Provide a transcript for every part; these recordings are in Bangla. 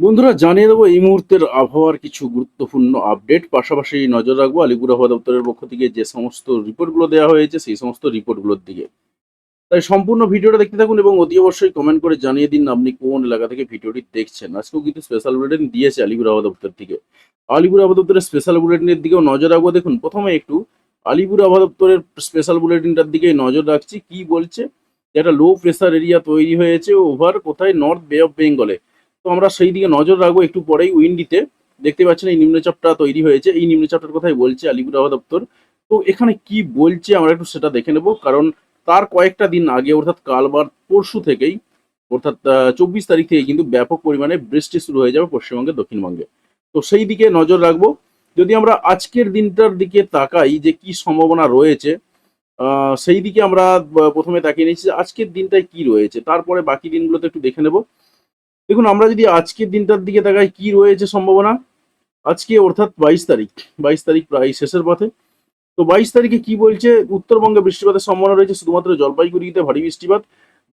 বন্ধুরা, জানিয়ে দেবো এই মুহূর্তের আবহাওয়ার কিছু গুরুত্বপূর্ণ আপডেট। পাশাপাশি নজর রাখব আলিপুর আবহাওয়া দপ্তরের পক্ষ থেকে যে সমস্ত রিপোর্টগুলো দেওয়া হয়েছে, সেই সমস্ত রিপোর্টগুলোর দিকে। তাই সম্পূর্ণ ভিডিওটা দেখতে থাকুন এবং অতি অবশ্যই কমেন্ট করে জানিয়ে দিন আপনি কোন এলাকা থেকে ভিডিওটি দেখছেন। আজকেও কিন্তু স্পেশাল বুলেটিন দিয়েছে আলিপুর আবহাওয়া দপ্তর থেকে। আলিপুর আবহাওয়া দপ্তরের স্পেশাল বুলেটিনের দিকেও নজর রাখব। দেখুন, প্রথমে একটু আলিপুর আবহাওয়া দপ্তরের স্পেশাল বুলেটিনটার দিকে নজর রাখছি। কি বলছে? একটা লো প্রেসার এরিয়া তৈরি হয়েছে ওভার কোথায়? নর্থ বে অফ বেঙ্গলে তো আমরা সেই দিকে নজর রাখব একটু পরেই উইন্ডিতে। দেখতে পাচ্ছেন এই নিম্নচাপটা তৈরি হয়েছে। এই নিম্নচাপটার কথাই বলছে আলিপুর দপ্তর। তো এখানে কি বলছে আমরা একটু সেটা দেখে নেব, কারণ তার কয়েকটা দিন আগে, অর্থাৎ কালবার পরশু থেকেই, অর্থাৎ চব্বিশ তারিখ থেকে কিন্তু ব্যাপক পরিমাণে বৃষ্টি শুরু হয়ে যাবে পশ্চিমবঙ্গে, দক্ষিণবঙ্গে। তো সেই দিকে নজর রাখব। যদি আমরা আজকের দিনটার দিকে তাকাই যে কি সম্ভাবনা রয়েছে সেই দিকে আমরা প্রথমে তাকিয়ে নিচ্ছি যে আজকের দিনটায় কি রয়েছে। তারপরে বাকি দিনগুলোতে একটু দেখে নেব। দেখুন, আমরা যদি আজকের দিনটার দিকে তাকাই, কি রয়েছে সম্ভাবনা? আজকে অর্থাৎ বাইশ তারিখ বাইশ তারিখ প্রায় শেষের পথে। তো বাইশ তারিখে কি বলছে? উত্তরবঙ্গে বৃষ্টিপাতের সম্ভাবনা রয়েছে, শুধুমাত্র জলপাইগুড়িতে ভারী বৃষ্টিপাত।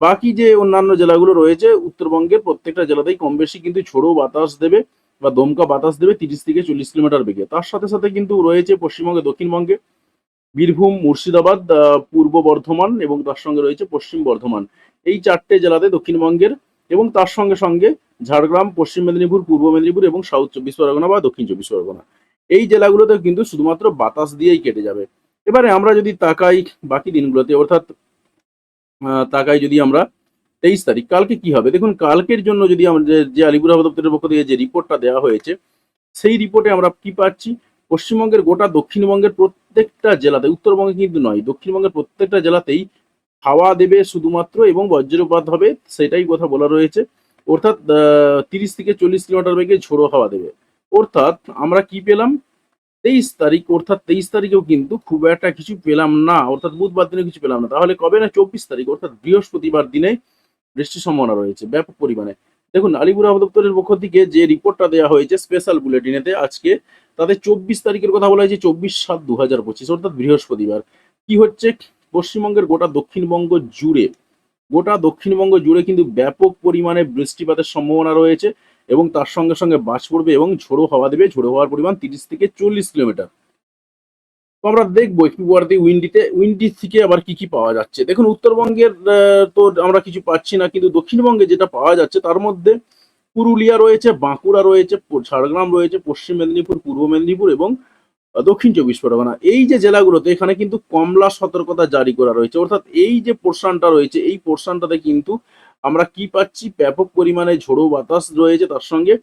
বাকি যে অন্যান্য জেলাগুলো রয়েছে, উত্তরবঙ্গের প্রত্যেকটা জেলাতেই কম বেশি কিন্তু ঝোড়ো বাতাস দেবে বা দমকা বাতাস দেবে তিরিশ থেকে চল্লিশ কিলোমিটার বেগে। তার সাথে সাথে কিন্তু রয়েছে পশ্চিমবঙ্গে, দক্ষিণবঙ্গে, বীরভূম, মুর্শিদাবাদ পূর্ব বর্ধমান এবং তার সঙ্গে রয়েছে পশ্চিম বর্ধমান। এই চারটে জেলাতে দক্ষিণবঙ্গের এবং তার সঙ্গে সঙ্গে ঝাড়গ্রাম, পশ্চিম মেদিনীপুর, পূর্ব মেদিনীপুর এবং সাউথ চব্বিশ পরগনা বা দক্ষিণ চব্বিশ পরগনা। এই জেলাগুলোতে কিন্তু শুধুমাত্র বাতাস দিয়েই কেটে যাবে। এবারে আমরা যদি তাকাই বাকি দিনগুলোতে, অর্থাৎ তাকাই যদি আমরা তেইশ তারিখ, কালকে কি হবে? দেখুন, কালকের জন্য যদি আমাদের যে আলিপুর দপ্তরের পক্ষ থেকে যে রিপোর্টটা দেওয়া হয়েছে, সেই রিপোর্টে আমরা কি পাচ্ছি? পশ্চিমবঙ্গের গোটা দক্ষিণবঙ্গের প্রত্যেকটা জেলাতে, উত্তরবঙ্গে কিন্তু নয়, দক্ষিণবঙ্গের প্রত্যেকটা জেলাতেই হাওয়া দেবে শুধুমাত্র এবং বজ্রপাত হবে, সেটাই কথা বলা রয়েছে। অর্থাৎ তিরিশ থেকে চল্লিশ কিলোমিটার বেগে ঝোড়ো হাওয়া দেবে। অর্থাৎ, আমরা কি পেলাম? তেইশ তারিখ, অর্থাৎ তেইশ তারিখেও কিন্তু খুব একটা কিছু পেলাম না। অর্থাৎ বুধবার দিনে কিছু পেলাম না। তাহলে কবে না? চব্বিশ তারিখ, অর্থাৎ বৃহস্পতিবার দিনে বৃষ্টির সম্ভাবনা রয়েছে ব্যাপক পরিমাণে। দেখুন, আলিপুর দপ্তরের পক্ষ থেকে যে রিপোর্টটা দেওয়া হয়েছে স্পেশাল বুলেটিনেতে আজকে তাদের চব্বিশ তারিখের কথা বলা হয়েছে চব্বিশ সাত দু হাজার পঁচিশ, অর্থাৎ বৃহস্পতিবার। কি হচ্ছে? পশ্চিমবঙ্গের গোটা দক্ষিণবঙ্গ জুড়ে, গোটা দক্ষিণবঙ্গ জুড়ে কিন্তু ব্যাপক পরিমাণে বৃষ্টিপাতের সম্ভাবনা রয়েছে এবং তার সঙ্গে সঙ্গে বাজ পড়বে এবং ঝোড়ো হাওয়া দেবে। ঝোড়ো হওয়ার পরিমাণ তিরিশ থেকে চল্লিশ কিলোমিটার। তো আমরা দেখব একটু উইন্ডিতে, উইন্ডি থেকে আবার কি কি পাওয়া যাচ্ছে। দেখুন, উত্তরবঙ্গের তো আমরা কিছু পাচ্ছি না, কিন্তু দক্ষিণবঙ্গে যেটা পাওয়া যাচ্ছে, তার মধ্যে পুরুলিয়া রয়েছে, বাঁকুড়া রয়েছে ঝাড়গ্রাম রয়েছে, পশ্চিম মেদিনীপুর, পূর্ব মেদিনীপুর এবং দক্ষিণ চব্বিশ পরগনা। এই যে জেলাগুলোতে এখানে কিন্তু কমলা সতর্কতা জারি করা রয়েছে, অর্থাৎ এই যে পোর্শনটা রয়েছে, এই পোর্শনটাতে কিন্তু আমরা কি পাচ্ছি? ব্যাপক পরিমাণে ঝোড়ো বাতাস রয়েছে, তার সঙ্গে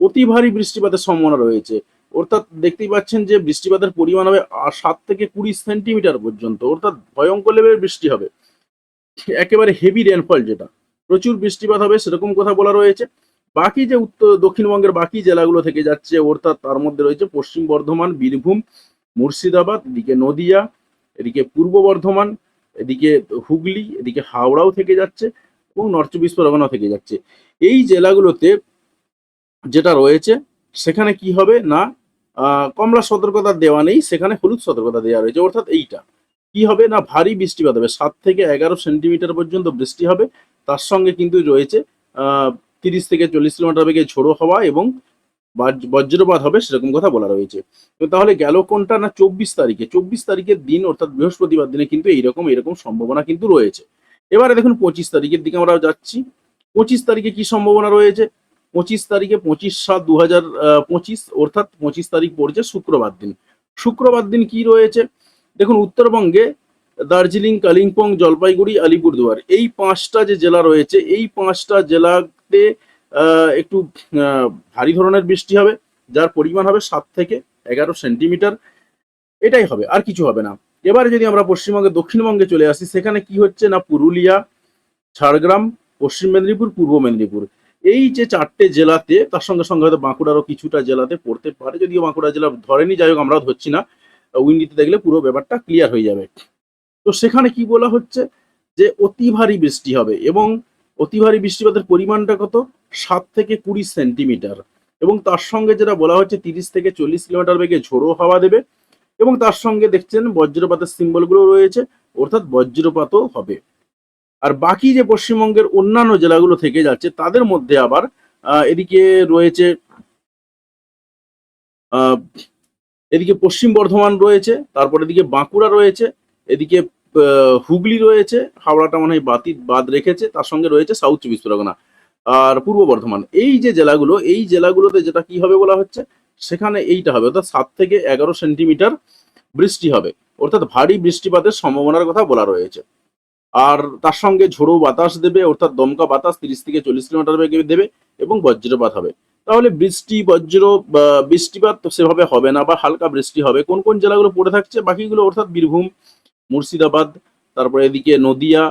অতি ভারী বৃষ্টিপাতের সম্ভাবনা রয়েছে। অর্থাৎ দেখতেই পাচ্ছেন যে বৃষ্টিপাতের পরিমাণ হবে সাত থেকে কুড়ি সেন্টিমিটার পর্যন্ত, অর্থাৎ ভয়ঙ্কর লেভেলের বৃষ্টি হবে। একেবারে হেভি রেনফল যেটা। প্রচুর বৃষ্টিপাত হবে, সেরকম কথা বলা রয়েছে। বাকি যে উত্তর, দক্ষিণবঙ্গের বাকি জেলাগুলো থেকে যাচ্ছে অর্থাৎ তার মধ্যে রয়েছে পশ্চিম বর্ধমান, বীরভূম, মুর্শিদাবাদ, এদিকে নদিয়া, এদিকে পূর্ব বর্ধমান, এদিকে হুগলি, এদিকে হাওড়াও থেকে যাচ্ছে এবং নর্থ চব্বিশ পরগনাও থেকে যাচ্ছে। এই জেলাগুলোতে যেটা রয়েছে, সেখানে কি হবে? না কমলা সতর্কতা দেওয়া নেই, সেখানে হলুদ সতর্কতা দেওয়া রয়েছে, অর্থাৎ এইটা। কি হবে? না, ভারী বৃষ্টিপাত হবে। সাত থেকে এগারো সেন্টিমিটার পর্যন্ত বৃষ্টি হবে, তার সঙ্গে কিন্তু রয়েছে তিরিশ থেকে চল্লিশ কিলোমিটার বেগে ঝোড়ো হওয়া এবং বাজ- বজ্রপাত হবে সেরকম কথা বলা রয়েছে। তো তাহলে গেল কোনটা না চব্বিশ তারিখে? চব্বিশ তারিখের দিন অর্থাৎ বৃহস্পতিবার দিনে কিন্তু এইরকম এরকম সম্ভাবনা কিন্তু রয়েছে। এবারে দেখুন পঁচিশ তারিখের দিকে আমরা যাচ্ছি। পঁচিশ তারিখে কি সম্ভাবনা রয়েছে? পঁচিশ তারিখে পঁচিশ সাত দু হাজার পঁচিশ অর্থাৎ পঁচিশ তারিখ পড়ছে শুক্রবার দিন। শুক্রবার দিন কি রয়েছে? দেখুন উত্তরবঙ্গে দার্জিলিং, কালিম্পং, জলপাইগুড়ি, আলিপুরদুয়ার এই পাঁচটা যে জেলা রয়েছে, এই পাঁচটা জেলাতে আহ, একটু ভারী ধরনের বৃষ্টি হবে যার পরিমাণ হবে সাত থেকে এগারো সেন্টিমিটার। এটাই হবে আর কিছু হবে না। এবারে যদি আমরা পশ্চিমবঙ্গে দক্ষিণবঙ্গে চলে আসি সেখানে কি হচ্ছে না পুরুলিয়া ঝাড়গ্রাম পশ্চিম মেদিনীপুর পূর্ব মেদিনীপুর। এই যে চারটে জেলাতে তার সঙ্গে সঙ্গে হয়তো বাঁকুড়ারও কিছুটা জেলাতে পড়তে পারে যদিও বাঁকুড়া জেলা ধরেনি যাই হোক আমরা ধরছি না। উইন্ডিতে দেখলে পুরো ব্যাপারটা ক্লিয়ার হয়ে যাবে। তো সেখানে কি বলা হচ্ছে যে অতি ভারী বৃষ্টি হবে এবং অতি ভারী বৃষ্টিপাতের পরিমাণটা কত? সাত থেকে কুড়ি সেন্টিমিটার। এবং তার সঙ্গে যেটা বলা হচ্ছে তিরিশ থেকে চল্লিশ কিলোমিটার বেগে ঝোড়ো হাওয়া দেবে। এবং তার সঙ্গে দেখছেন বজ্রপাতের সিম্বলগুলো রয়েছে, অর্থাৎ বজ্রপাতও হবে। আর বাকি যে পশ্চিমবঙ্গের অন্যান্য জেলাগুলো থেকে যাচ্ছে, তাদের মধ্যে আবার এদিকে রয়েছে এদিকে পশ্চিম বর্ধমান রয়েছে, তারপর এদিকে বাঁকুড়া রয়েছে, এদিকে হুগলি রয়েছে, হাওড়াটা মানে বাতি, বাদ রেখেছে, তার সঙ্গে রয়েছে সাউথ চব্বিশ পরগনা আর পূর্ব বর্ধমান, এই যে জেলাগুলো, এই জেলাগুলোতে যেটা কি হবে বলা হচ্ছে, সেখানে এইটা হবে, অর্থাৎ সাত থেকে এগারো সেন্টিমিটার বৃষ্টি হবে। অর্থাৎ ভারী বৃষ্টিপাতের সম্ভাবনার কথা বলা রয়েছে। আর তার সঙ্গে ঝোড়ো বাতাস দেবে, অর্থাৎ দমকা বাতাস তিরিশ থেকে চল্লিশ কিলোমিটার বেগে দেবে এবং বজ্রপাত হবে। তাহলে বৃষ্টি, বজ্র বৃষ্টিপাত সেভাবে হবে না, বা হালকা বৃষ্টি হবে। কোন কোন জেলাগুলো পড়ে থাকছে, বাকিগুলো অর্থাৎ বীরভূম মুর্শিদাবাদ, তারপরে এদিকে নদিয়া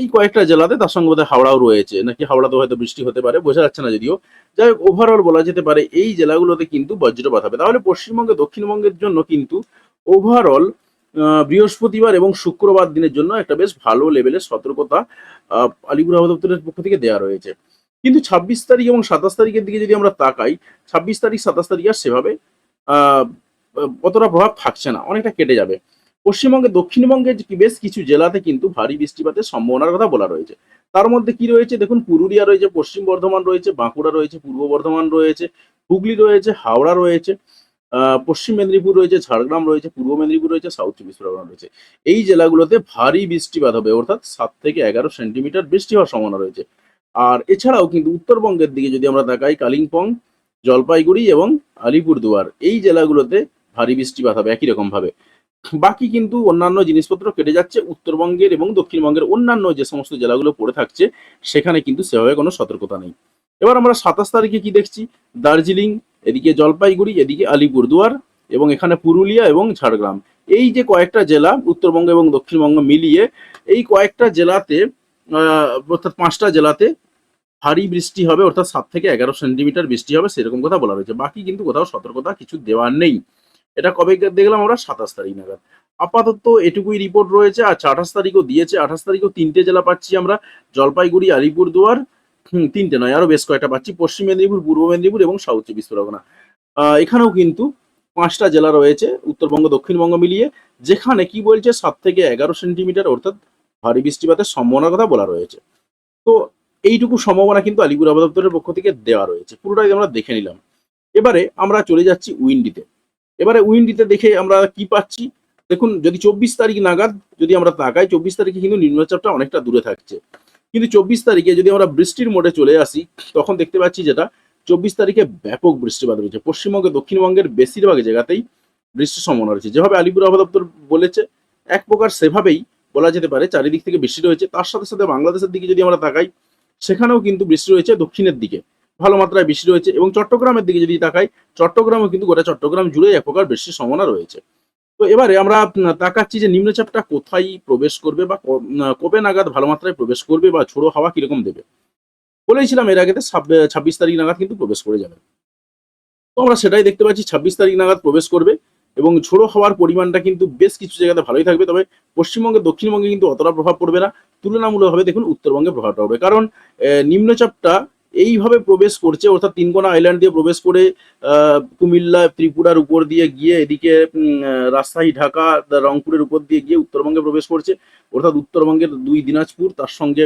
এই কয়েকটা জেলাতে তার সঙ্গে বোধহয় হাওড়াও রয়েছে। নাকি হাওড়াতে হয়তো বৃষ্টি হতে পারে, বোঝা যাচ্ছে না যদিও। যাই হোক ওভারঅল বলা যেতে পারে, এই জেলাগুলোতে কিন্তু বজ্রপাত হবে। তাহলে পশ্চিমবঙ্গে, দক্ষিণবঙ্গের জন্য কিন্তু ওভারঅল বৃহস্পতিবার এবং শুক্রবার দিনের জন্য একটা বেশ ভালো লেভেলের সতর্কতা আলিপুর আবহাওয়া দপ্তরের পক্ষ থেকে দেওয়া রয়েছে। কিন্তু ছাব্বিশ তারিখ এবং সাতাশ তারিখের দিকে যদি আমরা তাকাই, ছাব্বিশ তারিখ, সাতাশ তারিখ আর সেভাবে অতটা প্রভাব থাকছে না, অনেকটা কেটে যাবে। পশ্চিমবঙ্গে, দক্ষিণবঙ্গের বেশ কিছু জেলাতে কিন্তু ভারী বৃষ্টিপাতের সম্ভাবনার কথা বলা রয়েছে। তার মধ্যে কি রয়েছে? দেখুন, পুরুলিয়া রয়েছে, পশ্চিম বর্ধমান রয়েছে, বাঁকুড়া রয়েছে, পূর্ব বর্ধমান রয়েছে, হুগলি রয়েছে, হাওড়া রয়েছে পশ্চিম মেদিনীপুর রয়েছে, ঝাড়গ্রাম রয়েছে, পূর্ব মেদিনীপুর রয়েছে, সাউথ চব্বিশ পরগনা রয়েছে। এই জেলাগুলোতে ভারী বৃষ্টিপাত হবে, অর্থাৎ সাত থেকে এগারো সেন্টিমিটার বৃষ্টি হওয়ার সম্ভাবনা রয়েছে। আর এছাড়াও কিন্তু উত্তরবঙ্গের দিকে যদি আমরা তাকাই, কালিম্পং, জলপাইগুড়ি এবং আলিপুরদুয়ার, এই জেলাগুলোতে ভারী বৃষ্টিপাত হবে, একই রকম ভাবে বাকি কিন্তু অন্যান্য জিনিসপত্র কেটে যাচ্ছে উত্তরবঙ্গের এবং দক্ষিণবঙ্গের অন্যান্য যে সমস্ত জেলাগুলো পড়ে থাকছে, সেখানে কিন্তু সেভাবে কোনো সতর্কতা নেই। এবার আমরা সাতাশ তারিখে কি দেখছি? দার্জিলিং, এদিকে জলপাইগুড়ি, এদিকে আলিপুরদুয়ার এবং এখানে পুরুলিয়া এবং ঝাড়গ্রাম। এই যে কয়েকটা জেলা উত্তরবঙ্গ এবং দক্ষিণবঙ্গ মিলিয়ে, এই কয়েকটা জেলাতে অর্থাৎ পাঁচটা জেলাতে ভারী বৃষ্টি হবে, অর্থাৎ সাত থেকে এগারো সেন্টিমিটার বৃষ্টি হবে, সেরকম কথা বলা রয়েছে বাকি কিন্তু কোথাও সতর্কতা কিছু দেওয়ার নেই। এটা কবে দেখলাম আমরা? সাতাশ তারিখ নাগাদ। আপাতত এটুকুই রিপোর্ট রয়েছে। আর আঠাশ তারিখও দিয়েছে। আঠাশ তারিখও তিনটে জেলা পাচ্ছি আমরা। জলপাইগুড়ি, আলিপুরদুয়ার তিনটে নয় আরও বেশ কয়েকটা পাচ্ছি। পশ্চিম মেদিনীপুর, পূর্ব মেদিনীপুর এবং সাউথ চব্বিশ পরগনা। এখানেও কিন্তু পাঁচটা জেলা রয়েছে, উত্তরবঙ্গ, দক্ষিণবঙ্গ মিলিয়ে, যেখানে কি বলছে? সাত থেকে এগারো সেন্টিমিটার অর্থাৎ ভারী বৃষ্টিপাতের সম্ভাবনার কথা বলা রয়েছে। তো এইটুকু সম্ভাবনা কিন্তু আলিপুর আবহাওয়া দপ্তরের পক্ষ থেকে দেওয়া রয়েছে। পুরোটাই আমরা দেখে নিলাম। এবারে আমরা চলে যাচ্ছি উইন্ডিতে। এবারে উইন্ডিতে দেখে আমরা কি পাচ্ছি? দেখুন, যদি চব্বিশ তারিখ নাগাদ যদি আমরা তাকাই, চব্বিশ তারিখে কিন্তু নিম্নচাপটা অনেকটা দূরে থাকছে। কিন্তু চব্বিশ তারিখে যদি আমরা বৃষ্টির মোডে চলে আসি, তখন দেখতে পাচ্ছি যেটা, চব্বিশ তারিখে ব্যাপক বৃষ্টিপাত রয়েছে। পশ্চিমবঙ্গে, দক্ষিণবঙ্গের বেশিরভাগ জায়গাতেই বৃষ্টির সম্ভাবনা রয়েছে। যেভাবে আলিপুর আবহাওয়া দপ্তর বলেছে, এক প্রকার সেভাবেই বলা যেতে পারে, চারিদিক থেকে বৃষ্টি রয়েছে। তার সাথে সাথে বাংলাদেশের দিকে যদি আমরা তাকাই, সেখানেও কিন্তু বৃষ্টি রয়েছে দক্ষিণের দিকে। ভালো মাত্রায় বৃষ্টি রয়েছে এবং চট্টগ্রামের দিকে যদি তাকাই, চট্টগ্রামও কিন্তু গোটা চট্টগ্রাম জুড়ে এক প্রকার বৃষ্টির সম্ভাবনা রয়েছে। তো এবারে আমরা তাকাচ্ছি যে নিম্নচাপটা কোথায় প্রবেশ করবে বা কবে নাগাদ ভালো মাত্রায় প্রবেশ করবে বা ঝোড়ো হাওয়া কীরকম দেবে? বলেছিলাম এর আগেতে ছাব্বিশ তারিখ নাগাদ কিন্তু প্রবেশ করে যাবে। তো আমরা সেটাই দেখতে পাচ্ছি, ছাব্বিশ তারিখ নাগাদ প্রবেশ করবে এবং ঝোড়ো হওয়ার পরিমাণটা কিন্তু বেশ কিছু জায়গাতে ভালোই থাকবে। তবে পশ্চিমবঙ্গে, দক্ষিণবঙ্গে কিন্তু অতটা প্রভাব পড়বে না। তুলনামূলকভাবে দেখুন, উত্তরবঙ্গে প্রভাবটা পড়বে। কারণ নিম্নচাপটা এইভাবে প্রবেশ করছে, অর্থাৎ তিনকোনা আইল্যান্ড দিয়ে প্রবেশ করে কুমিল্লা, ত্রিপুরার উপর দিয়ে গিয়ে এদিকে রাজশাহী, ঢাকা রংপুরের উপর দিয়ে গিয়ে উত্তরবঙ্গে প্রবেশ করছে। অর্থাৎ উত্তরবঙ্গের দুই দিনাজপুর, তার সঙ্গে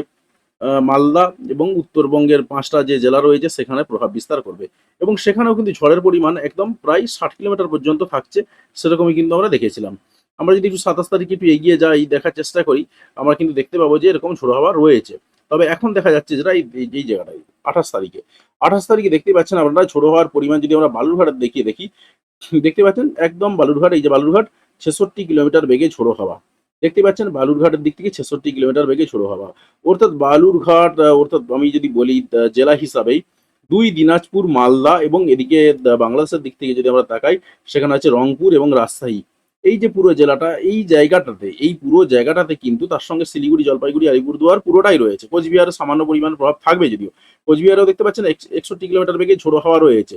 মালদা এবং উত্তরবঙ্গের পাঁচটা যে জেলা রয়েছে, সেখানে প্রভাব বিস্তার করবে। এবং সেখানেও কিন্তু ঝড়ের পরিমাণ একদম প্রায় ষাট কিলোমিটার পর্যন্ত থাকছে, সেরকমই কিন্তু আমরা দেখেছিলাম। আমরা যদি একটু সাতাশ তারিখে একটু এগিয়ে যাই, দেখার চেষ্টা করি, আমরা কিন্তু দেখতে পাবো যে এরকম ঝোড়ো হাওয়া রয়েছে। তবে এখন দেখা যাচ্ছে যেটা এই জায়গাটায় আঠাশ তারিখে। আঠাশ তারিখে দেখতে পাচ্ছেন আপনারা ঝোড়ো হওয়ার পরিমাণ যদি আমরা বালুরঘাটের দেখিয়ে দেখি, দেখতে পাচ্ছেন একদম বালুরঘাট, এই যে বালুরঘাট, ছেষট্টি কিলোমিটার বেগে ঝোড়ো হাওয়া। দেখতে পাচ্ছেন বালুরঘাটের দিক থেকে ছেষট্টি কিলোমিটার বেগে ঝোড়ো হাওয়া। অর্থাৎ বালুরঘাট অর্থাৎ আমি যদি বলি জেলা হিসাবেই দুই দিনাজপুর, মালদা এবং এদিকে বাংলাদেশের দিক থেকে যদি আমরা তাকাই, সেখানে আছে রংপুর এবং রাজশাহী। এই যে পুরো জেলাটা, এই জায়গাটাতে, এই পুরো জায়গাটাতে কিন্তু তার সঙ্গে শিলিগুড়ি, জলপাইগুড়ি, আলিপুরদুয়ার পুরোটাই রয়েছে। কোচবিহারের সামান্য পরিমাণ প্রভাব থাকবে যদিও। কোচবিহারেও দেখতে পাচ্ছেন একষট্টি কিলোমিটার বেগে ঝোড়ো হাওয়া রয়েছে।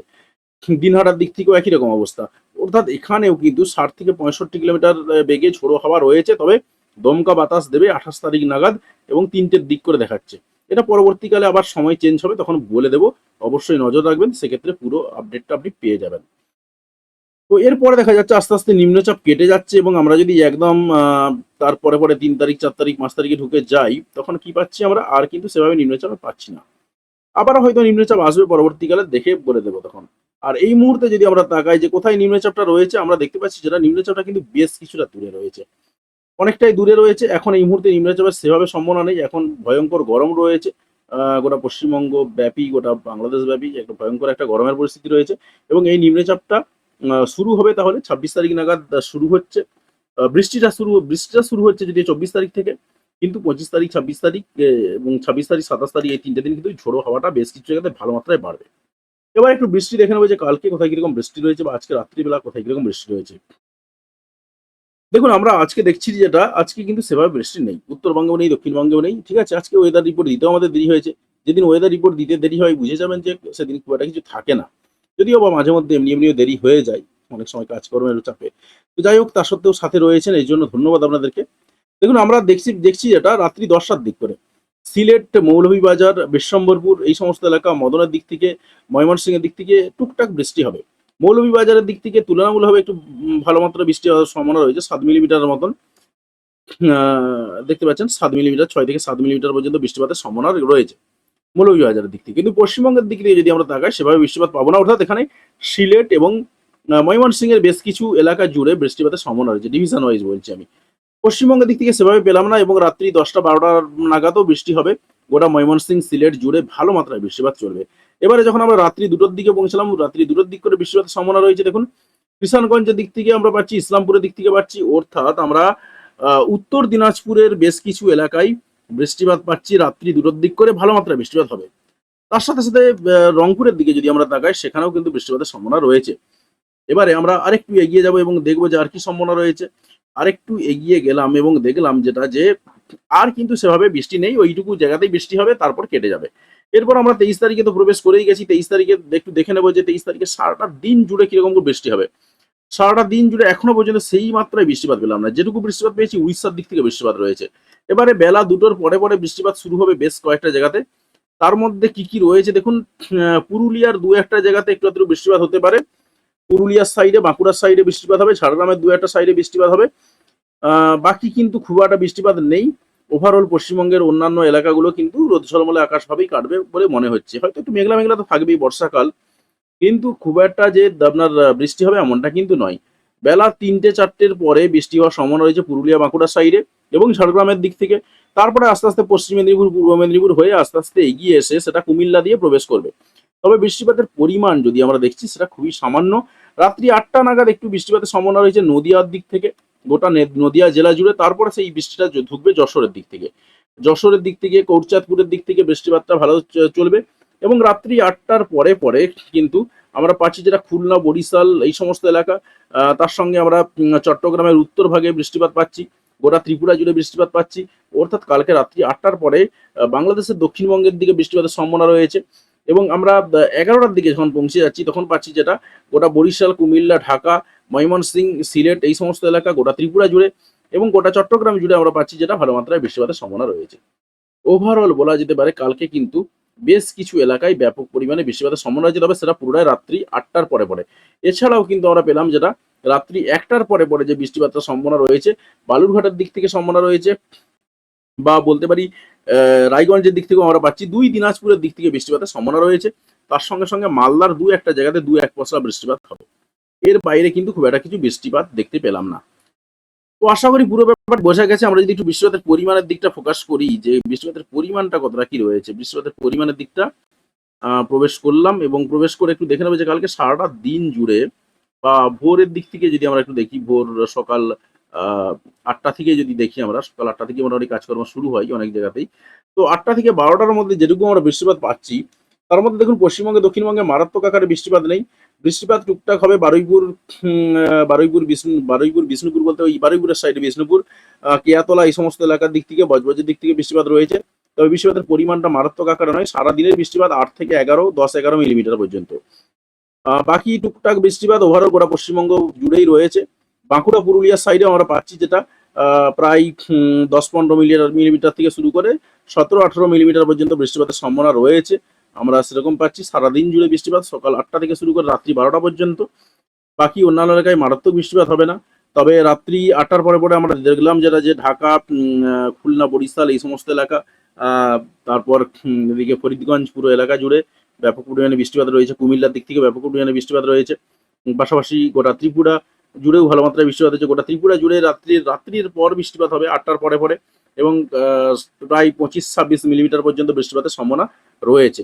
দিনহাটার দিক থেকেও একই রকম অবস্থা। অর্থাৎ এখানেও কিন্তু ষাট থেকে পঁয়ষট্টি কিলোমিটার বেগে ঝোড়ো হাওয়া রয়েছে। তবে দমকা বাতাস দেবে আঠাশ তারিখ নাগাদ এবং তিনটের দিক করে দেখাচ্ছে। এটা পরবর্তীকালে আবার সময় চেঞ্জ হবে, তখন বলে দেবো। অবশ্যই নজর রাখবেন। সেক্ষেত্রে পুরো আপডেটটা আপনি পেয়ে যাবেন। তো এরপরে দেখা যাচ্ছে আস্তে আস্তে নিম্নচাপ কেটে যাচ্ছে এবং আমরা যদি একদম তারপরে পরে তিন তারিখ, চার তারিখ, পাঁচ তারিখে ঢুকে যাই, তখন কি পাচ্ছি আমরা? আর কিন্তু সেভাবে নিম্নচাপ পাচ্ছি না। আবার হয়তো নিম্নচাপ আসবে, পরবর্তীকালে দেখে বলে দেবো তখন। আর এই মুহূর্তে যদি আমরা তাকাই যে কোথায় নিম্নচাপটা রয়েছে, আমরা দেখতে পাচ্ছি যেটা নিম্নচাপটা কিন্তু বেশ কিছুটা দূরে রয়েছে। অনেকটাই দূরে রয়েছে। এখন এই মুহূর্তে নিম্নচাপের সেভাবে সম্ভাবনা নেই। এখন ভয়ঙ্কর গরম রয়েছে। গোটা পশ্চিমবঙ্গ ব্যাপী, গোটা বাংলাদেশ ব্যাপী একটা ভয়ঙ্কর একটা গরমের পরিস্থিতি রয়েছে এবং এই নিম্নচাপটা শুরু হবে তাহলে, ছাব্বিশ তারিখ নাগাদ শুরু হচ্ছে। বৃষ্টিটা শুরু বৃষ্টিটা শুরু হচ্ছে যদি চব্বিশ তারিখ থেকে, কিন্তু পঁচিশ তারিখ, ছাব্বিশ তারিখ এবং ছাব্বিশ তারিখ, সাতাশ তারিখ, এই তিনটে দিন কিন্তু ঝোড়ো হাওয়াটা বেশ কিছু জায়গাতে ভালো মাত্রায় বাড়বে। এবার একটু বৃষ্টি দেখে নেব যে কালকে কোথায় কীরকম বৃষ্টি রয়েছে, বা আজকে রাত্রিবেলা কোথায় কীরকম বৃষ্টি রয়েছে। দেখুন, আমরা আজকে দেখছি যেটা, আজকে কিন্তু সেভাবে বৃষ্টি নেই। উত্তরবঙ্গেও নেই, দক্ষিণবঙ্গেও নেই, ঠিক আছে? আজকে ওয়েদার রিপোর্ট দিতেও আমাদের দেরি হয়েছে। যেদিন ওয়েদার রিপোর্ট দিতে দেরি হয়, বুঝে যাবেন যে সেদিন খুব একটা কিছু থাকে না। যদিও বা মাঝে মধ্যে এমনি এমনিও দেরি হয়ে যায়, অনেক সময় কাজকর্মের চাপে। তো যাই হোক তার সত্ত্বেও সাথে রয়েছেন, এই জন্য ধন্যবাদ আপনাদেরকে। দেখুন, আমরা দেখছি দেখছি যেটা রাত্রি দশটার দিক করে। সিলেট, মৌলভীবাজার, বিশ্বম্বরপুর, এই সমস্ত এলাকা মদনের দিক থেকে, ময়মনসিংহের দিক থেকে টুকটাক বৃষ্টি হবে। মৌলভীবাজারের দিক থেকে তুলনামূলকভাবে একটু ভালো মাত্রা বৃষ্টি হওয়ার সম্ভাবনা রয়েছে, সাত মিলিমিটারের মতন। দেখতে পাচ্ছেন, সাত মিলিমিটার, ছয় থেকে সাত মিলিমিটার পর্যন্ত বৃষ্টিপাতের সম্ভাবনা রয়েছে। মৌলভীবাজারের দিক থেকে। কিন্তু পশ্চিমবঙ্গের দিক থেকে যদি আমরা তাকাই, সেভাবে বৃষ্টিপাত পাবো না। অর্থাৎ এখানে সিলেট এবং ময়মনসিংহের বেশ কিছু এলাকা জুড়ে বৃষ্টিপাতের সম্ভাবনা রয়েছে ডিভিশন ওয়াইজ বলছি আমি। পশ্চিমবঙ্গের দিক থেকে সেভাবে পেলাম না এবং রাত্রি দশটা বারোটা নাগাদও বৃষ্টি হবে। গোটা ময়মনসিংহ, সিলেট জুড়ে ভালো মাত্রায় বৃষ্টিপাত চলবে। এবারে যখন আমরা রাত্রি দুটোর দিকে পৌঁছলাম, রাত্রি দুটোর দিক করে বৃষ্টিপাতের সম্ভাবনা রয়েছে, দেখুন, কিষানগঞ্জের দিক থেকে আমরা পাচ্ছি, ইসলামপুরের দিক থেকে পাচ্ছি। অর্থাৎ আমরা উত্তর দিনাজপুরের বেশ কিছু এলাকায় বৃষ্টিপাত পাচ্ছি, রাত্রি দুটোর দিক করে ভালো মাত্রায় বৃষ্টিপাত হবে। তার সাথে সাথে রংপুরের দিকে যদি আমরা তাকাই, সেখানেও কিন্তু বৃষ্টিপাতের সম্ভাবনা রয়েছে। এবারে আমরা আরেকটু এগিয়ে যাব এবং দেখব যে আর কি সম্ভাবনা রয়েছে। আরেকটু এগিয়ে গেলাম এবং দেখলাম যেটা যে, আর কিন্তু সেভাবে বৃষ্টি নেই, ওইটুকু জায়গাতেই বৃষ্টি হবে, তারপর কেটে যাবে। এরপর আমরা তেইশ তারিখে তো প্রবেশ করেই গেছি, তেইশ তারিখে একটু দেখে নেব যে তেইশ তারিখে সারাটা দিন জুড়ে কীরকম করে বৃষ্টি হবে। সারাটা দিন জুড়ে এখনও পর্যন্ত সেই মাত্রায় বৃষ্টিপাত পেলাম না। যেটুকু বৃষ্টিপাত পেয়েছি, উড়িষ্যার দিক থেকে বৃষ্টিপাত রয়েছে। এবারে বেলা দুটোর পরে পরে বৃষ্টিপাত শুরু হবে বেশ কয়েকটা জায়গাতে। তার মধ্যে কি কি রয়েছে দেখুন পুরুলিয়ার দু একটা জায়গাতে একটু একটু বৃষ্টিপাত হতে পারে। পুরুলিয়ার সাইডে, বাঁকুড়ার সাইডে বৃষ্টিপাত হবে, ঝাড়গ্রামের দু একটা সাইডে বৃষ্টিপাত হবে। বাকি কিন্তু খুব একটা বৃষ্টিপাত নেই। ওভারঅল পশ্চিমবঙ্গের অন্যান্য এলাকাগুলো কিন্তু রোদ ঝলমলে আকাশ ভাবেই কাটবে বলে মনে হচ্ছে। হয়তো একটু মেঘলা মেঘলা তো থাকবেই বর্ষাকাল। কিন্তু খুব একটা যে আপনার বৃষ্টি হবে এমনটা কিন্তু নয়। বেলা তিনটে, চারটের পরে বৃষ্টি হওয়ার সম্ভাবনা রয়েছে পুরুলিয়া বাঁকুড়ার সাইডে এবং ঝাড়গ্রামের দিক থেকে। তারপরে আস্তে আস্তে পশ্চিম মেদিনীপুর, পূর্ব মেদিনীপুর হয়ে আস্তে আস্তে এগিয়ে এসে সেটা কুমিল্লা দিয়ে প্রবেশ করবে। তবে বৃষ্টিপাতের পরিমাণ যদি আমরা দেখছি, সেটা খুবই সামান্য। রাত্রি আটটা নাগাদ একটু বৃষ্টিপাতের সম্ভাবনা রয়েছে নদিয়ার দিক থেকে, গোটা নদিয়া জেলা জুড়ে। তারপরে সেই বৃষ্টিটা ঢুকবে যশোরের দিক থেকে। যশোরের দিক থেকে, কৌরচাঁদপুরের দিক থেকে বৃষ্টিপাতটা ভালো চলবে। এবং রাত্রি আটটার পরে পরে কিন্তু আমরা পাচ্ছি যেটা খুলনা, বরিশাল এই সমস্ত এলাকা। তার সঙ্গে আমরা চট্টগ্রামের উত্তর ভাগে বৃষ্টিপাত পাচ্ছি, গোটা ত্রিপুরা জুড়ে বৃষ্টিপাত পাচ্ছি। অর্থাৎ কালকে রাত্রি আটটার পরে বাংলাদেশের দক্ষিণবঙ্গের দিকে বৃষ্টিপাতের সম্ভাবনা রয়েছে এবং আমরা এগারোটার দিকে যখন পৌঁছে যাচ্ছি, তখন পাচ্ছি যেটা গোটা বরিশাল, কুমিল্লা, ঢাকা, ময়মনসিংহ, সিলেট এই সমস্ত এলাকা গোটা ত্রিপুরা জুড়ে এবং গোটা চট্টগ্রাম জুড়ে আমরা পাচ্ছি যেটা ভালো মাত্রায় বৃষ্টিপাতের সম্ভাবনা রয়েছে। ওভারঅল বলা যেতে পারে, কালকে কিন্তু বেশ কিছু এলাকায় ব্যাপক পরিমাণে বৃষ্টিপাতের সম্ভাবনা রয়েছে, তবে সেটা পুরোটাই রাত্রি আটটার পরে পরে এছাড়াও কিন্তু আমরা পেলাম যেটা, রাত্রি একটার পরে পরে যে বৃষ্টিপাতের সম্ভাবনা রয়েছে, বালুরঘাটের দিক থেকে সম্ভাবনা রয়েছে, বা বলতে পারি রায়গঞ্জের দিক থেকেও আমরা পাচ্ছি, দুই দিনাজপুরের দিক থেকে বৃষ্টিপাতের সম্ভাবনা রয়েছে, তার সঙ্গে সঙ্গে মালদার দু একটা জায়গাতে দু এক পশলা বৃষ্টিপাত হবে। এর বাইরে কিন্তু খুব একটা কিছু বৃষ্টিপাত দেখতে পেলাম না। তো আশা করি পুরো ব্যাপার বোঝা গেছে। আমরা যদি একটু বৃষ্টিপাতের পরিমাণের দিকটা ফোকাস করি, যে বৃষ্টিপাতের পরিমাণটা কতটা কি রয়েছে বৃষ্টিপাতের পরিমাণের দিকটা প্রবেশ করলাম এবং প্রবেশ করে একটু দেখে নেব যে কালকে সারাটা দিন জুড়ে বা ভোরের দিক থেকে যদি আমরা একটু দেখি, ভোর সকাল আটটা থেকে যদি দেখি আমরা, সকাল আটটা থেকে মোটামুটি কাজকর্ম শুরু হয় অনেক জায়গাতেই। তো আটটা থেকে বারোটার মধ্যে যেটুকু আমরা বৃষ্টিপাত পাচ্ছি, তার মধ্যে দেখুন পশ্চিমবঙ্গে, দক্ষিণবঙ্গে মারাত্মক আকারে বৃষ্টিপাত নেই। বৃষ্টিপাত টুকটাক হবে বারুইপুর বারুইপুর, বিষ্ণু, বারুইপুর, বিষ্ণুপুর বলতে ওই বারুইপুরের সাইডে বিষ্ণুপুর কেয়াতলা এই সমস্ত এলাকার দিক থেকে, বজবজের দিক থেকে বৃষ্টিপাত রয়েছে। তবে বৃষ্টিপাতের পরিমাণটা মারাত্মক আকারে নয় সারা দিনের বৃষ্টিপাত আট থেকে এগারো, দশ এগারো মিলিমিটার পর্যন্ত। বাকি টুকটাক বৃষ্টিপাত ওভারঅল গোটা পশ্চিমবঙ্গ জুড়েই রয়েছে। বাঁকুড়া, পুরুলিয়ার সাইডে আমরা পাচ্ছি যেটা প্রায় দশ পনেরো মিলিমিটার মিলিমিটার থেকে শুরু করে সতেরো আঠেরো মিলিমিটার পর্যন্ত বৃষ্টিপাতের সম্ভাবনা রয়েছে। আমরা সেরকম পাচ্ছি, সারাদিন জুড়ে বৃষ্টিপাত, সকাল আটটা থেকে শুরু করে রাত্রি বারোটা পর্যন্ত। বাকি অন্যান্য এলাকায় মারাত্মক বৃষ্টিপাত হবে না। তবে রাত্রি আটটার পরে পরে আমরা দেখলাম যেটা যে ঢাকা খুলনা, বরিশাল এই সমস্ত এলাকা তারপর এদিকে ফরিদগঞ্জ পুরো এলাকা জুড়ে ব্যাপক পরিমাণে বৃষ্টিপাত রয়েছে। কুমিল্লার দিক থেকে ব্যাপক পরিমাণে বৃষ্টিপাত রয়েছে। পাশাপাশি গোটা ত্রিপুরা জুড়েও ভালো মাত্রায় বৃষ্টিপাত হয়েছে গোটা ত্রিপুরা জুড়ে রাত্রির রাত্রির পর বৃষ্টিপাত হবে আটটার পরে পরে এবং প্রায় পঁচিশ ছাব্বিশ মিলিমিটার পর্যন্ত বৃষ্টিপাতের সম্ভাবনা রয়েছে।